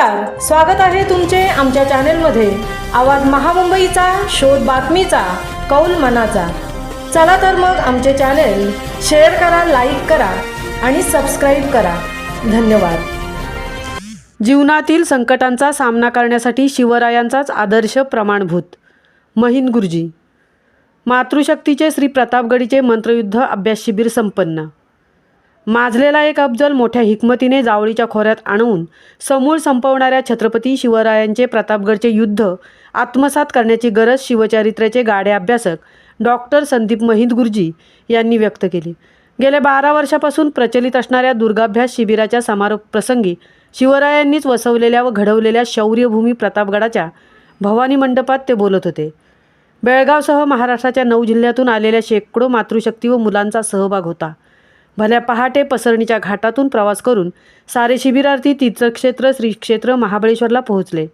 नमस्कार स्वागत आहे तुमचे आमच्या चॅनेलमध्ये. आवाज महामुंबईचा शोध बातमीचा कौल मनाचा. चला तर मग आमचे चॅनेल शेअर करा लाईक करा आणि सबस्क्राईब करा. धन्यवाद. जीवनातील संकटांचा सामना करण्यासाठी शिवरायांचाच आदर्श प्रमाणभूत. महिन गुरुजी. मातृशक्तीचे श्री प्रतापगडीचे मंत्रयुद्ध अभ्यास शिबिर संपन्न. माजलेला एक अफजल मोठ्या हिकमतीने जावळीच्या खोऱ्यात आणून समूळ संपवणाऱ्या छत्रपती शिवरायांचे प्रतापगडचे युद्ध आत्मसात करण्याची गरज शिवचरित्राचे गाडे अभ्यासक डॉक्टर संदीप महिंद गुरुजी यांनी व्यक्त केली. गेल्या बारा वर्षापासून प्रचलित असणाऱ्या दुर्गाभ्यास शिबिराच्या समारोप प्रसंगी शिवरायांनीच वसवलेल्या व घडवलेल्या शौर्यभूमी प्रतापगडाच्या भवानी मंडपात ते बोलत होते. बेळगावसह महाराष्ट्राच्या नऊ जिल्ह्यातून आलेल्या शेकडो मातृशक्ती व मुलांचा सहभाग होता. भल्या पहाटे पसरणीच्या घाटातून प्रवास करून सारे शिबिरार्थी तीर्थक्षेत्र श्रीक्षेत्र महाबळेश्वरला पोहोचले.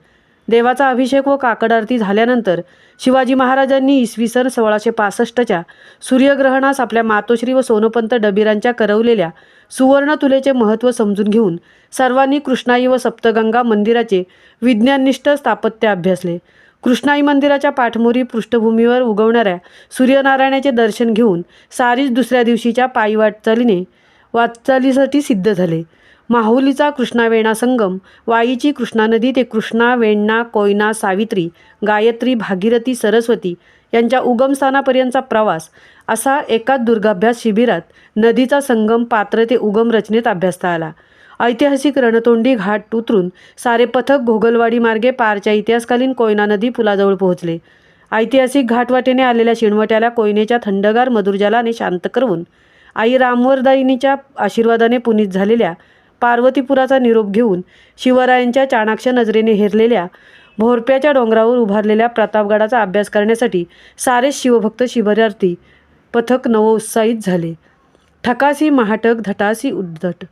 देवाचा अभिषेक व काकड आरती झाल्यानंतर शिवाजी महाराजांनी इसवी सन सोळाशे पासष्टच्या सूर्यग्रहणास आपल्या मातोश्री व सोनोपंत डबिरांच्या करवलेल्या सुवर्ण तुलेचे महत्त्व समजून घेऊन सर्वांनी कृष्णाई व सप्तगंगा मंदिराचे विज्ञाननिष्ठ स्थापत्य अभ्यासले. कृष्णाई मंदिराच्या पाठमोरी पृष्ठभूमीवर उगवणाऱ्या सूर्यनारायणाचे दर्शन घेऊन सारीच दुसऱ्या दिवशीच्या पायी वाटचालीने वाटचालीसाठी सिद्ध झाले. माहुलीचा कृष्णा वेणा संगम वाईची कृष्णा नदी ते कृष्णा वेण्णा कोयना सावित्री गायत्री भागीरथी सरस्वती यांच्या उगमस्थानापर्यंतचा प्रवास असा एकाच दुर्गाभ्यास शिबिरात नदीचा संगम पात्र ते उगम रचनेत अभ्यासता आला. ऐतिहासिक रणतोंडी घाट उतरून सारे पथक घोगलवाडी मार्गे पारच्या इतिहासकालीन कोयना नदी पुलाजवळ पोहोचले. ऐतिहासिक घाटवाटेने आलेल्या शिणवट्याला कोयनेच्या थंडगार मधुरजलाने शांत करून आई रामवरदायिनीच्या आशीर्वादाने पुनीत झालेल्या पार्वतीपुराचा निरोप घेऊन शिवरायांच्या चाणाक्ष नजरेने हेरलेल्या भोरप्याच्या डोंगरावर उभारलेल्या प्रतापगडाचा अभ्यास करण्यासाठी सारेच शिवभक्त शिबिरार्थी पथक नवोत्साहित झाले. ठकासी महाटक धटासी उद्धट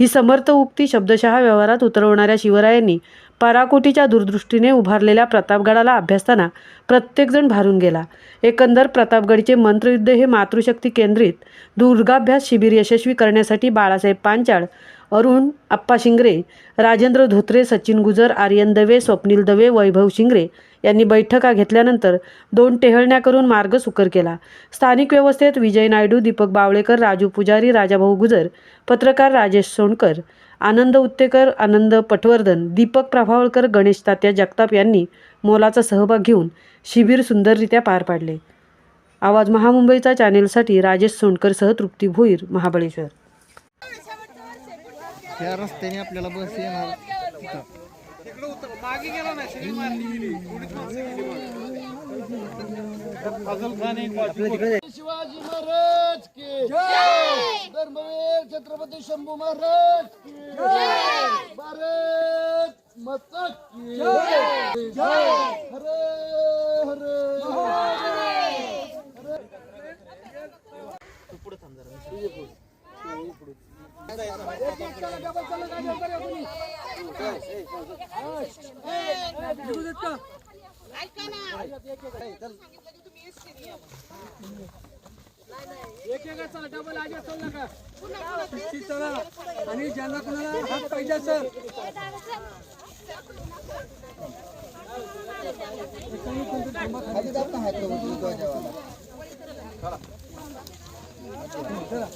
ही समर्थ उक्ती शब्दशः व्यवहारात उतरवणाऱ्या शिवरायांनी पराकोटीच्या दूरदृष्टीने उभारलेल्या प्रतापगडाला अभ्यासताना प्रत्येकजण भारून गेला. एकंदर प्रतापगडचे मंत्रयुद्ध हे मातृशक्ती केंद्रित दुर्गाभ्यास शिबिर यशस्वी करण्यासाठी बाळासाहेब पांचाळ अरुण आप्पा शिंगरे राजेंद्र धोत्रे सचिन गुजर आर्यन दवे स्वप्नील दवे वैभव शिंगरे यांनी बैठका घेतल्यानंतर दोन टेहळण्या करून मार्ग सुकर केला. स्थानिक व्यवस्थेत विजय नायडू दीपक बावळेकर राजू पुजारी राजाभाऊ गुजर पत्रकार राजेश सोनकर आनंद उत्तेकर आनंद पटवर्धन दीपक प्रभावळकर गणेश तात्या जगताप यांनी मोलाचा सहभाग घेऊन शिबिर सुंदररित्या पार पाडले. आवाज महामुंबईचा चॅनेलसाठी राजेश सोनकरसह तृप्ती भोईर महाबळेश्वर. त्या रस्त्याने आपल्याला बस येणार. शिवाजी महाराज की जय! धर्मवीर छत्रपती शंभू महाराज की जय! भारत माता आणि ज्यांना कुणाला हात पाहिजे असेल खाली जात ना हात तुझ्या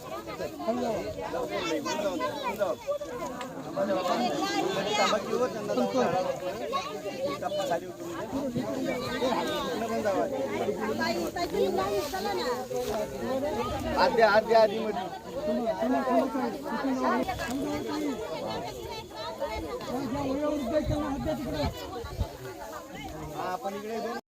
जेवायला. आधी मध्ये आपण इकडे